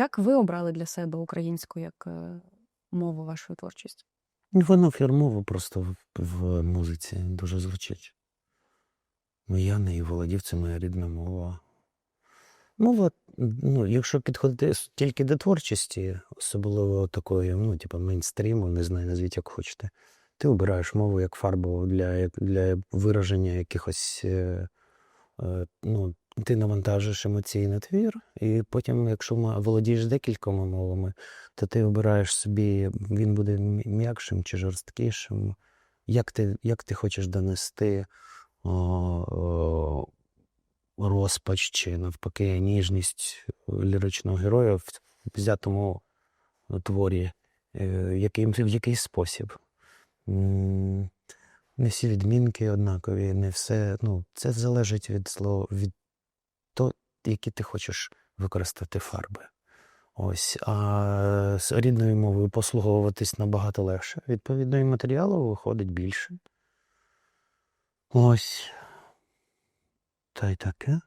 Як ви обрали для себе українську як мову вашої творчості? Ну, Воно фірмово просто в, в музиці дуже звучить. Ну, я не володів, це моя рідна мова. Мова, ну, якщо підходити тільки до творчості, особливо такої, ну, типу, мейнстріму, не знаю, назвіть як хочете, ти обираєш мову як фарбу для, для вираження якихось. Е, е, ну, ти навантажиш емоційний твір, і потім, якщо володієш декількома мовами, то ти обираєш собі, він буде м'якшим чи жорсткішим. Як ти, як ти хочеш донести о, о, розпач чи навпаки ніжність ліричного героя в взятому творі, е, яким, в який спосіб. Не всі відмінки однакові, не все. Ну, це залежить від слова, від які ти хочеш використати фарби. Ось, а з рідною мовою послуговуватись набагато легше. Відповідно, і матеріалу виходить більше. Ось. Та й таке.